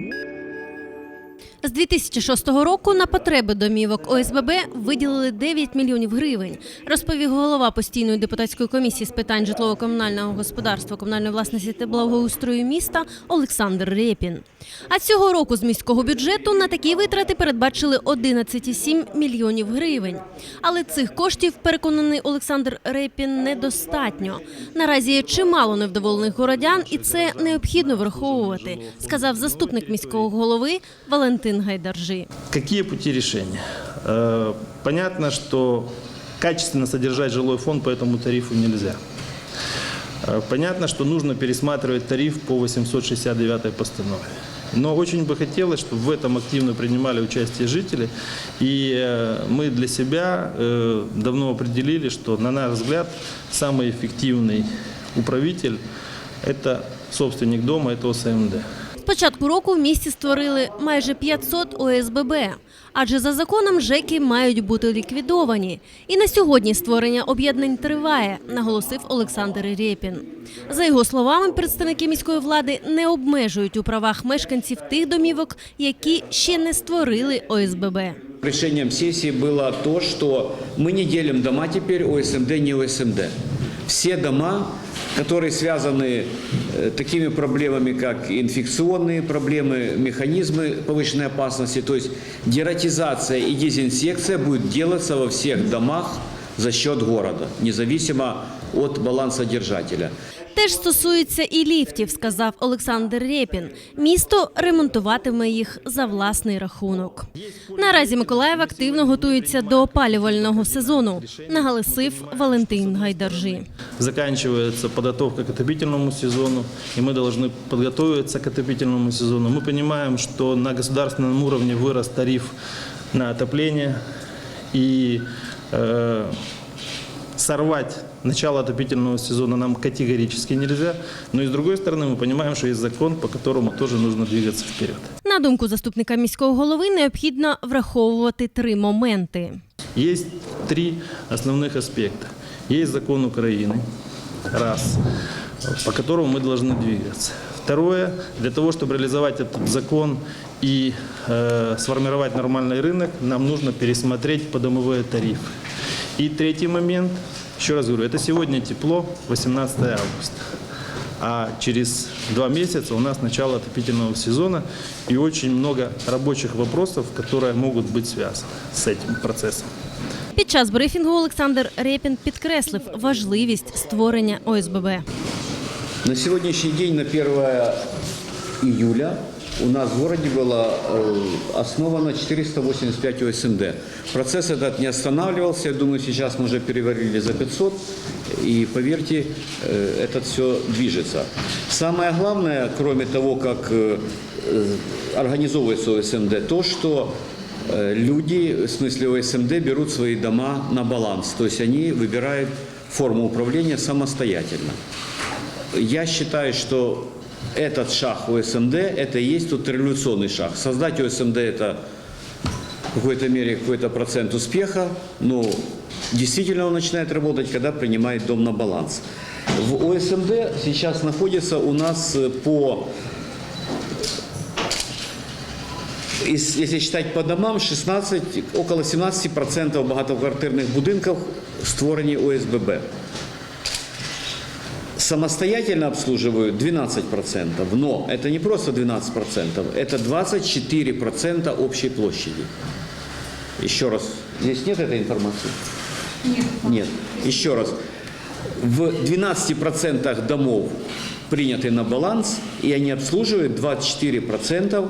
Yeah. З 2006 року на потреби домівок ОСББ виділили 9 мільйонів гривень, розповів голова постійної депутатської комісії з питань житлово-комунального господарства, комунальної власності та благоустрою міста Олександр Рєпін. А цього року з міського бюджету на такі витрати передбачили 11,7 мільйонів гривень. Але цих коштів, переконаний Олександр Рєпін, недостатньо. Наразі є чимало невдоволених городян, і це необхідно враховувати, сказав заступник міського голови Валентин Гайдаржи. Какие пути решения? Э, Понятно, что качественно содержать жилой фонд по этому тарифу нельзя. Э, Понятно, что нужно пересматривать тариф по 869 постанове. Но очень бы хотелось, чтобы в этом активно принимали участие жители. И э, мы для себя давно определили, что, на наш взгляд, самый эффективный управитель – это собственник дома, это ОСМД. З початку року в місті створили майже 500 ОСББ, адже за законом ЖЕКи мають бути ліквідовані. І на сьогодні створення об'єднань триває, наголосив Олександр Рєпін. За його словами, представники міської влади не обмежують у правах мешканців тих домівок, які ще не створили ОСББ. Решением сессии было то, что мы не делим дома теперь ОСМД, не ОСМД. Все дома, которые связаны э, такими проблемами, как инфекционные проблемы, механизмы повышенной опасности, то есть дератизация и дезинсекция будет делаться во всех домах за счет города, независимо от балансодержателя. Теж стосується і ліфтів, сказав Олександр Рєпін. Місто ремонтуватиме їх за власний рахунок. Наразі Миколаїв активно готується до опалювального сезону, наголосив Валентин Гайдаржи. заканчивается подготовка к отопительному сезону, и мы должны подготовиться к отопительному сезону. Мы понимаем, что на государственном уровне вырос тариф на отопление, и э, сорвать начало отопительного сезона нам категорически нельзя. Но и с другой стороны, мы понимаем, что есть закон, по которому тоже нужно двигаться вперед. На думку заступника міського голови, необхідно враховувати три моменти. Есть три основных аспекта. Есть закон Украины, раз, по которому мы должны двигаться. Второе, для того, чтобы реализовать этот закон и э, сформировать нормальный рынок, нам нужно пересмотреть подомовые тарифы. И третий момент, еще раз говорю, это сегодня тепло, 18 августа. А через два месяца у нас начало отопительного сезона и очень много рабочих вопросов, которые могут быть связаны с этим процессом. Під час брифінгу Олександр Рєпін підкреслив важливість створення ОСББ. На сегодняшний день, на 1 июля, у нас в городе было э, основано 485 ОСМД. Процесс этот не останавливался. Я думаю, сейчас мы уже переварили за 500. И поверьте, э, это все движется. Самое главное, кроме того, как э, организовывается ОСМД, то, что люди, в смысле ОСМД, берут свои дома на баланс. То есть они выбирают форму управления самостоятельно. Я считаю, что этот шаг ОСМД – это и есть тот революционный шаг. Создать ОСМД – это в какой-то мере какой-то процент успеха, но действительно он начинает работать, когда принимает дом на баланс. В ОСМД сейчас находится у нас э, по Ес- Если считать по домам, 16, около 17% багатоквартирних будинків створені ОСББ. Самостоятельно обслуживают 12%, но это не просто 12%, это 24% общей площади. Еще раз, здесь нет этой информации? Нет. Нет. Еще раз, в 12% домов приняты на баланс, и они обслуживают 24%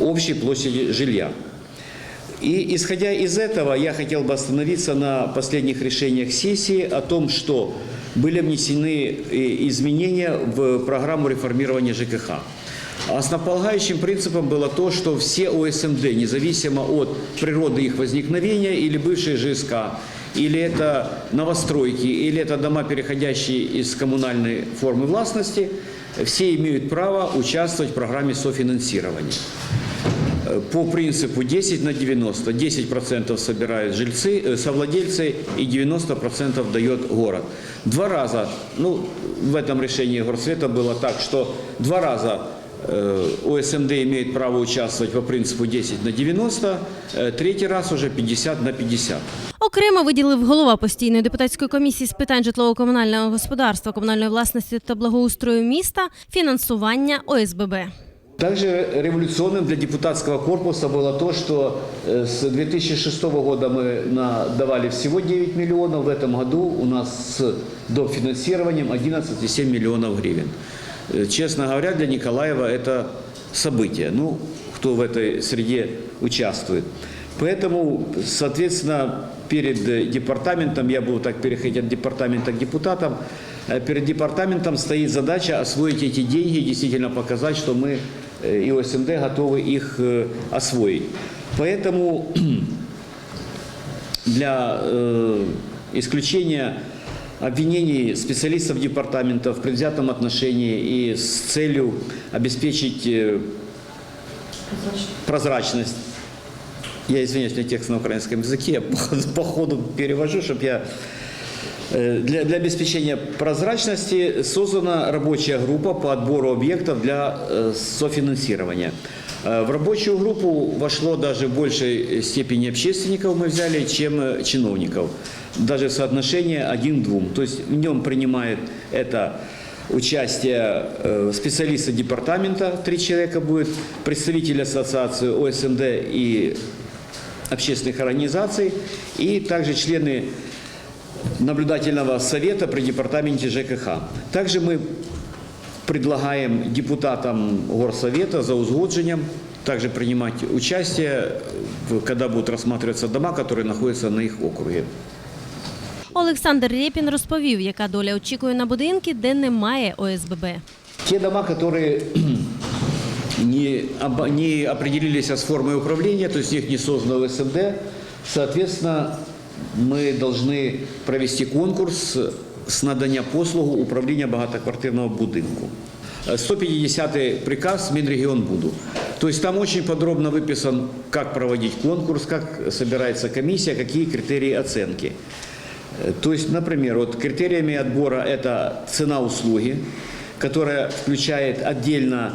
общей площади жилья. И исходя из этого, я хотел бы остановиться на последних решениях сессии о том, что были внесены э, изменения в программу реформирования ЖКХ. Основополагающим принципом было то, что все ОСМД, независимо от природы их возникновения, или бывшие ЖСК, или это новостройки, или это дома, переходящие из коммунальной формы властности, все имеют право участвовать в программе софинансирования по принципу 10 на 90. 10% собирают жильцы, э, совладельцы и 90% дает город. Два раза, ну, в этом решении горсвета было так, что два раза э, ОСМД имеет право участвовать по принципу 10 на 90, э, третий раз уже 50 на 50. Окремо виділив голова постійної депутатської комісії з питань житлово-комунального господарства, комунальної власності та благоустрою міста фінансування ОСББ. Также революционным для депутатского корпуса было то, что э, с 2006 года мы давали всего 9 миллионов, в этом году у нас с дофинансированием 11,7 миллионов гривен. Э, Честно говоря, для Николаева это событие, ну, кто в этой среде участвует. Поэтому, соответственно, перед э, департаментом, я буду так переходить от департамента к депутатам, перед департаментом стоит задача освоить эти деньги, действительно показать, что мы и ОСМД готовы их э, освоить. Поэтому для э, исключения обвинений специалистов департамента в предвзятом отношении и с целью обеспечить э, прозрачность. Я извиняюсь, у меня текст на украинском языке, я по ходу перевожу, чтобы я... Э, Для, для обеспечения прозрачности создана рабочая группа по отбору объектов для э, софинансирования. Э, В рабочую группу вошло даже в большей степени общественников мы взяли, чем чиновников. Даже соотношение один к двум. То есть в нем принимает это участие э, специалиста департамента, три человека будет, представитель ассоциации ОСМД и общественных организаций, и также члены наблюдательного совета при департаменте ЖКХ. Также мы предлагаем депутатам горсовета за узгоджением также принимать участие, в- когда будут рассматриваться дома, которые находятся на их округе. Олександр Рєпін розповів, яка доля очікує на будинки, де немає ОСББ. Те дома, которые не, оба- не определились с формой управления, то есть их не создано СМД, соответственно, мы должны провести конкурс с надання послугу управління багатоквартирного будинку. Э, 150 приказ Минрегионбуду. То есть там очень подробно выписан, как проводить конкурс, как собирается комиссия, какие критерии оценки. То есть, например, вот критериями отбора это цена услуги, которая включает отдельно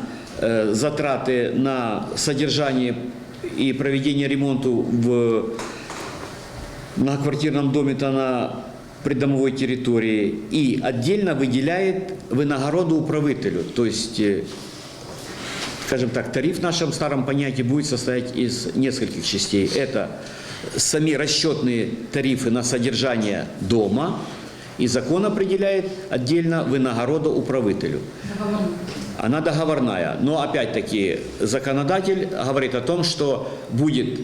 затраты на содержание и проведение ремонта в многоквартирном доме, то на придомовой территории, и отдельно выделяет винагороду управителю. То есть, э, скажем так, тариф в нашем старом понятии будет состоять из нескольких частей. Это сами расчетные тарифы на содержание дома, и закон определяет отдельно винагороду управителю. Она договорная. Но опять-таки законодатель говорит о том, что будет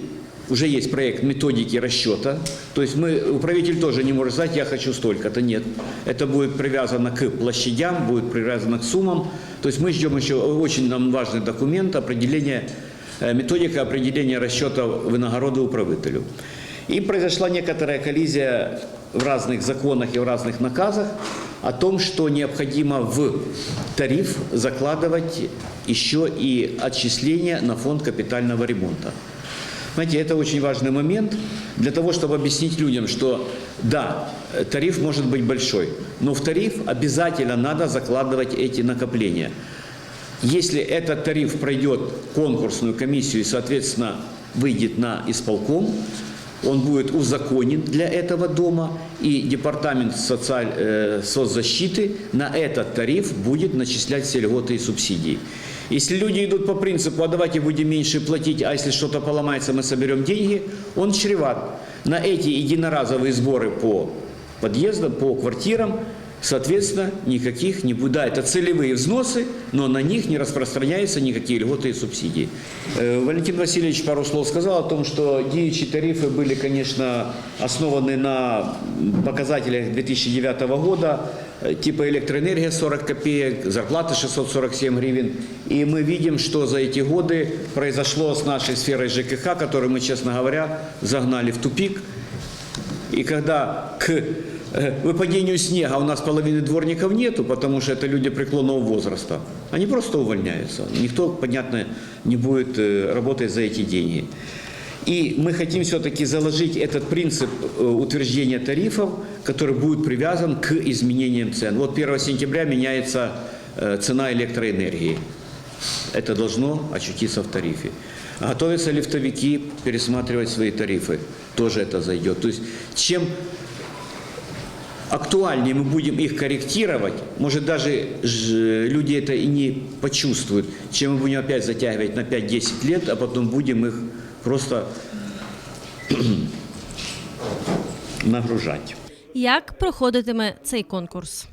уже есть проект методики расчета. То есть мы, управитель тоже не может сказать, я хочу столько-то. Нет. Это будет привязано к площадям, будет привязано к суммам. То есть мы ждем еще очень нам важный документ определения, э, методика определения расчета винагороды управителю. И произошла некоторая коллизия в разных законах и в разных наказах о том, что необходимо в тариф закладывать еще и отчисления на фонд капитального ремонта. Знаете, это очень важный момент для того, чтобы объяснить людям, что да, тариф может быть большой, но в тариф обязательно надо закладывать эти накопления. Если этот тариф пройдет конкурсную комиссию и, соответственно, выйдет на исполком, он будет узаконен для этого дома, и Департамент социаль- э, соцзащиты на этот тариф будет начислять все льготы и субсидии. Если люди идут по принципу, а давайте будем меньше платить, а если что-то поломается, мы соберем деньги, он чреват. На эти единоразовые сборы по подъездам, по квартирам, соответственно, никаких не будет. Да, это целевые взносы, но на них не распространяются никакие льготы и субсидии. Э, Валентин Васильевич пару слов сказал о том, что действующие тарифы были, конечно, основаны на показателях 2009 года, э, типа электроэнергия 40 копеек, зарплата 647 гривен. И мы видим, что за эти годы произошло с нашей сферой ЖКХ, которую мы, честно говоря, загнали в тупик. И когда к выпадению снега у нас половины дворников нету, потому что это люди преклонного возраста, они просто увольняются. Никто, понятно, не будет э, работать за эти деньги. И мы хотим все-таки заложить этот принцип э, утверждения тарифов, который будет привязан к изменениям цен. Вот 1 сентября меняется э, цена электроэнергии. это должно очутиться в тарифе. Готовятся лифтовики пересматривать свои тарифы, тоже это зайдет. То есть чем актуальнее мы будем их корректировать, может даже ж- люди это и не почувствуют, чем мы будем опять затягивать на 5-10 лет, а потом будем их просто нагружать. Як проходитиме цей конкурс?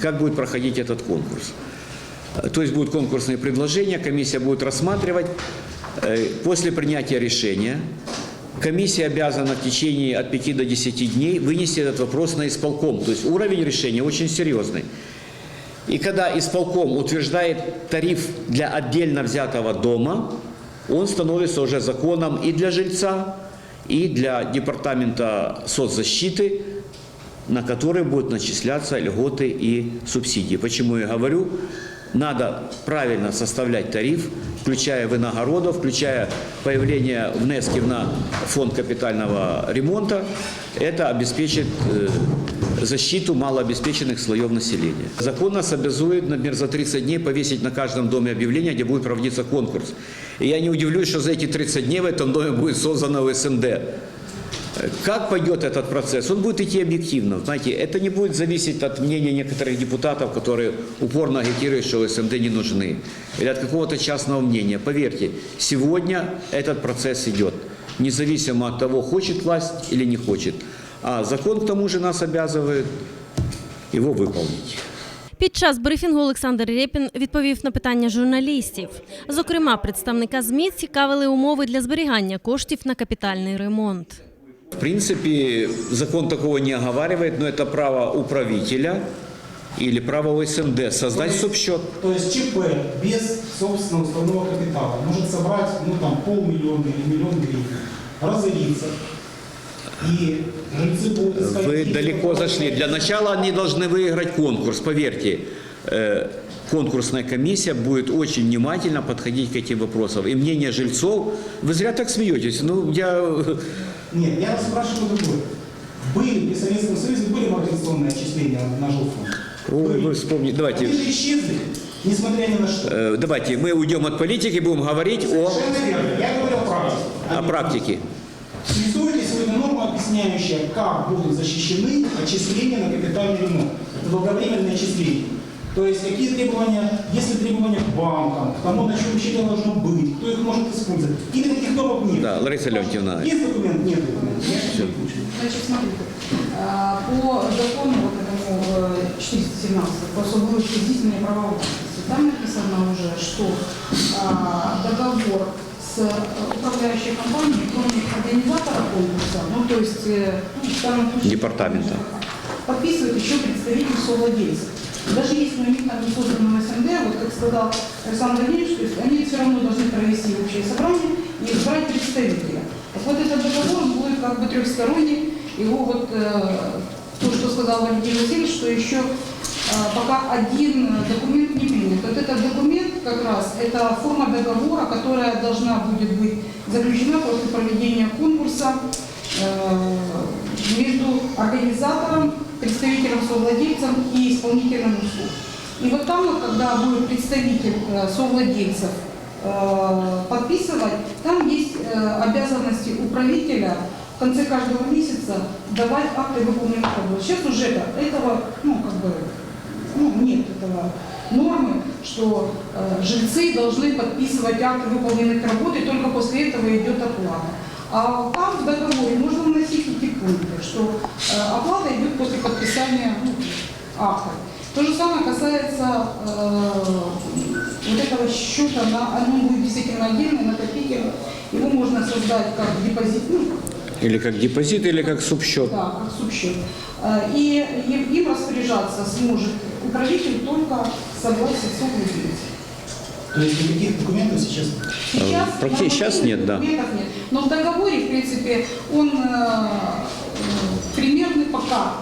Как будет проходить этот конкурс? Э, То есть будут конкурсные предложения, комиссия будет рассматривать. Э, После принятия решения комиссия обязана в течение от 5 до 10 дней вынести этот вопрос на исполком. То есть уровень решения очень серьезный. И когда исполком утверждает тариф для отдельно взятого дома, он становится уже законом и для жильца, и для департамента соцзащиты, на который будут начисляться льготы и субсидии. Почему я говорю? Надо правильно составлять тариф, включая виногородов, включая появление внесков на фонд капитального ремонта. Это обеспечит э, защиту малообеспеченных слоев населения. Закон нас обязует, например, за 30 дней повесить на каждом доме объявление, где будет проводиться конкурс. И я не удивлюсь, что за эти 30 дней в этом доме будет создано СМД. Как пойдет этот процесс? Он будет идти объективно. Знаете, это не будет зависеть от мнения некоторых депутатов, которые упорно агитируют, что СМД не нужны, или от какого-то частного мнения. Поверьте, сегодня этот процесс идет, независимо от того, хочет власть или не хочет. А закон к тому же нас обязывает его выполнить. Під час брифінгу Олександр Рєпін відповів на питання журналістів. Зокрема, представника ЗМІ цікавили умови для зберігання коштів на капітальний ремонт. В принципе, закон такого не оговаривает, но это право управителя или право ОСМД создать субсчет. То есть ЧП без собственного уставного капитала может собрать ну, там, полмиллиона или миллион гривен, разориться. Вы далеко зашли. Для начала они должны выиграть конкурс, поверьте. Э, Конкурсная комиссия будет очень внимательно подходить к этим вопросам. И мнение жильцов, вы зря так смеетесь. Ну, я... Нет, я вас спрашиваю другое. Были при Советском Союзе были мобилизационные отчисления на жилфонд? Ой, вы вспомните. Давайте, Они же исчезли, несмотря ни на что. э, давайте мы уйдем от политики, будем говорить о, Совершенно верно. Я говорю о практике. о практике. Существует ли сегодня норма, объясняющая, как будут защищены отчисления на капитальный ремонт? Это долговременные отчисления. То есть какие требования, есть ли требования к банкам, к тому, на чем счете должно быть, кто их может использовать. Или таких норм нет. Да, Лариса Леонтьевна. Есть документ? Нет документа. Значит, смотрите, а, по закону вот этому э, 417 по особо учредительные права власти, там написано уже, что а, договор с э, управляющей компанией, кроме организатора конкурса, ну то есть э, ну, в данном случае Департамента. подписывает еще представитель совладельца. Даже если у них там не создано СМД, вот как сказал Александр Владимирович, то есть они все равно должны провести общее собрание и избрать представителя. Так вот этот договор будет как бы трехсторонний, его вот э, то, что сказал Валентин Васильевич, что еще э, пока один э, документ не принят. Вот этот документ как раз, это форма договора, которая должна будет быть заключена после проведения конкурса между организатором, представителем совладельцем и исполнителем услуг. И вот там, когда будет представитель э, совладельцев э, подписывать, там есть э, обязанности управителя в конце каждого месяца давать акты выполненных работ. Сейчас уже это- этого, ну, как бы, ну, нет этого нормы, что жильцы должны подписывать акты выполненных работ, и только после этого идет оплата. А там в договоре можно вносить что э, оплата идет после подписания ну, акта. То же самое касается э, вот этого счета, на, он будет действительно отдельный, накопительный. Его можно создать как депозит, ну, Или как депозит, или как субсчет. да, как субсчет. Э, И им распоряжаться сможет управитель только согласие совладельца. То есть никаких документов сейчас нет. Сейчас, Э, сейчас нет, да. документов нет. Но в договоре, в принципе, он примерный пока.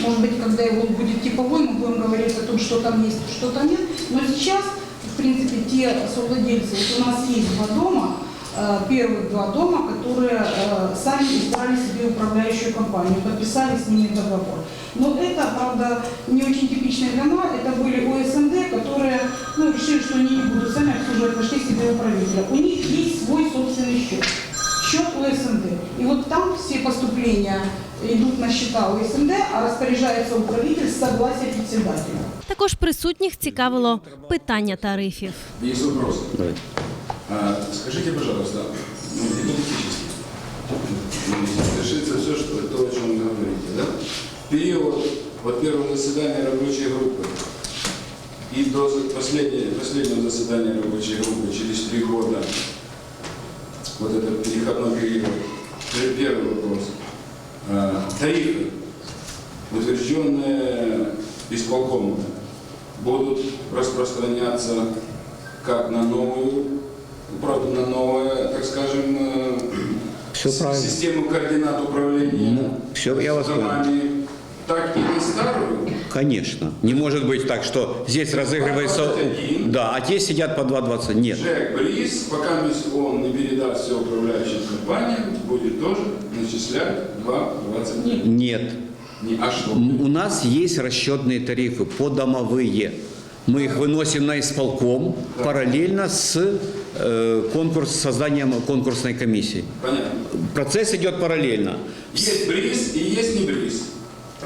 Может быть, когда его будет типовой, мы будем говорить о том, что там есть, что там нет. Но сейчас, в принципе, те совладельцы, вот у нас есть два дома, э, первых два дома, которые э, сами избрали себе управляющую компанию, подписали с ними договор. Но это, правда, не очень типичные дома, это были ОСМД, которые ну, решили, что они не будут сами обслуживать и управителя. У них есть свой собственный счет. Счет УСНД. И вот там все поступления идут на счета УСНД, а распоряжается управитель с согласия председателя. Також присутніх цікавило питання тарифів. Есть вопрос. А, скажите, пожалуйста, ну, гипотетически, ну, если решится все, что то, о чем вы говорите, да? Период от первого заседания рабочей группы и до за- последнего, последнего заседания рабочей группы через три года, вот этот переходной период, Пер- первый вопрос. А, тарифы, утвержденные исполкомом, будут распространяться как на новую, правда, на новое, так скажем, э, правильно. систему координат управления Ну, всё, я вас понял. Так и на старую. Конечно. Не может быть так, что здесь разыгрывается... 2,21. Да, а те сидят по 2,20. Нет. Жек Бриз, пока он не передаст все управляющим компаниям, будет тоже начислять 2,20. Нет. Не, а что? У нас есть расчетные тарифы подомовые. Мы их выносим на исполком параллельно с э, конкурс, созданием конкурсной комиссии. Понятно. Процесс идет параллельно. Есть Бриз и есть не Бриз.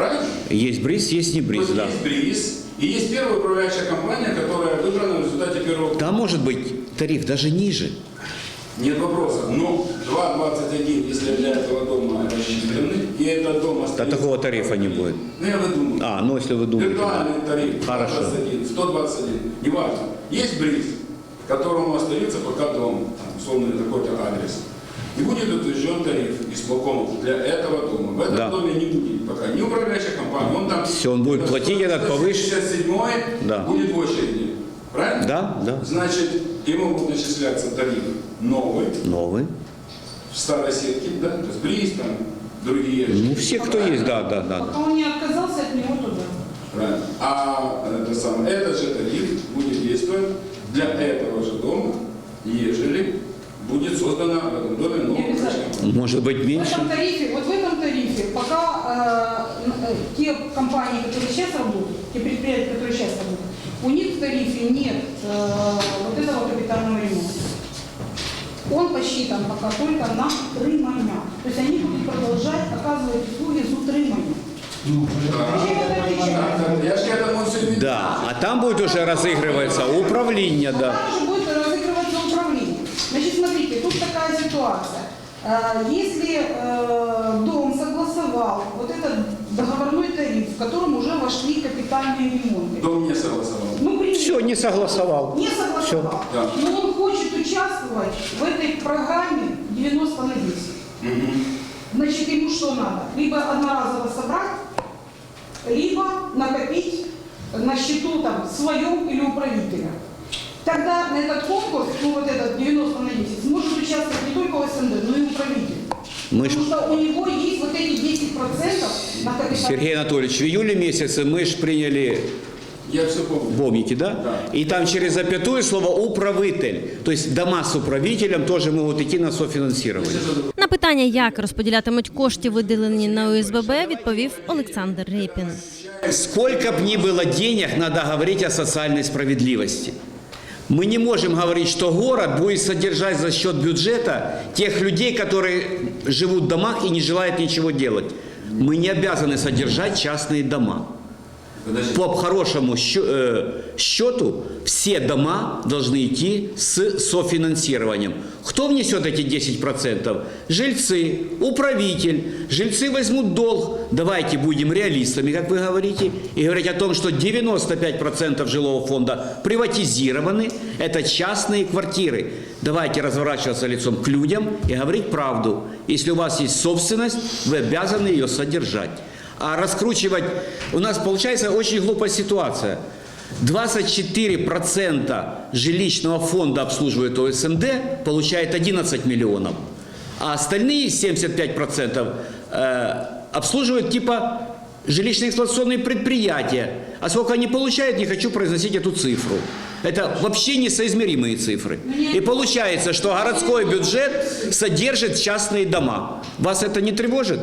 Правильно? Есть бриз, есть не бриз, да. Есть Бриз и есть первая управляющая компания, которая выбрана в результате первого Там может быть тариф даже ниже. Нет вопроса. Но 2,21, если для этого дома рассчитаны, и этот дом Да остается... такого тарифа не будет. Ну, я выдумаю. А, ну если вы думаете. да. Виртуальный тариф Хорошо. 121, 121, неважно. Есть бриз, которому остается пока дом, там, условно такой-то адрес. И будет утвержден тариф исполкома для этого дома. В этом Да. доме не будет пока ни управляющей компании, он будет платить этот повыше. 67 Да. будет в очереди. Правильно? Да, да. Значит, ему будет начисляться тариф новый, Новый. в старой сетке, да, то есть бриз, там, другие. Ну, все, кто есть, да, да, да. Пока он не отказался от него туда. Правильно. А это самое, этот же тариф будет действовать для этого же дома, ежели будет создана в этом доме новая. Может быть В меньше. этом тарифе, вот в этом тарифе, пока э, э, те компании, которые сейчас работают, те предприятия, которые сейчас работают, у них в тарифе нет э, вот этого капитального ремонта. Он посчитан пока только на утримання. То есть они будут продолжать оказывать услуги с утриманием. Ну, Я к этому все веду. Да, а там будет уже разыгрываться управление, да. там же будет разыгрываться управление. Значит, смотрите, тут такая ситуация. Э, Если э, дом согласовал вот этот договорной тариф, в котором уже вошли капитальные ремонты, Дом не согласовал. ну, Все, не согласовал. не согласовал, Да. но он хочет участвовать в этой программе 90 на 10. Мгм. Значит, ему что надо? Либо одноразово собрать, либо накопить на счету там своем или управителя. Тогда на этот конкурс, ну вот этот 90 на 10, сможет участвовать не только СНД, но и управитель. Мы ж- Потому что у него есть вот эти 10% на капитал. Сергей Анатольевич, в июле месяце мы же приняли, Я все помню. помните, да? Да. И там через запятую слово «управитель». То есть дома с управителем тоже могут идти на софинансирование. На питання, як розподілятимуть кошти, виділені на ОСББ, відповів Олександр Рєпін. Сколько бы ни было денег, надо говорить о социальной справедливости. Мы не можем говорить, что город будет содержать за счет бюджета тех людей, которые живут в домах и не желают ничего делать. Мы не обязаны содержать частные дома. По хорошему щё- э, счету все дома должны идти с софинансированием. Кто внесет эти 10%? Жильцы, управитель. Жильцы возьмут долг. Давайте будем реалистами, как вы говорите, и говорить о том, что 95% жилого фонда приватизированы. Это частные квартиры. Давайте разворачиваться лицом к людям и говорить правду. Если у вас есть собственность, вы обязаны ее содержать. А раскручивать... У нас получается очень глупая ситуация. 24% жилищного фонда обслуживает ОСМД, получает 11 миллионов. А остальные 75% э, обслуживают типа жилищно-эксплуатационные предприятия. А сколько они получают, не хочу произносить эту цифру. Это вообще несоизмеримые цифры. И получается, что городской бюджет содержит частные дома. Вас это не тревожит?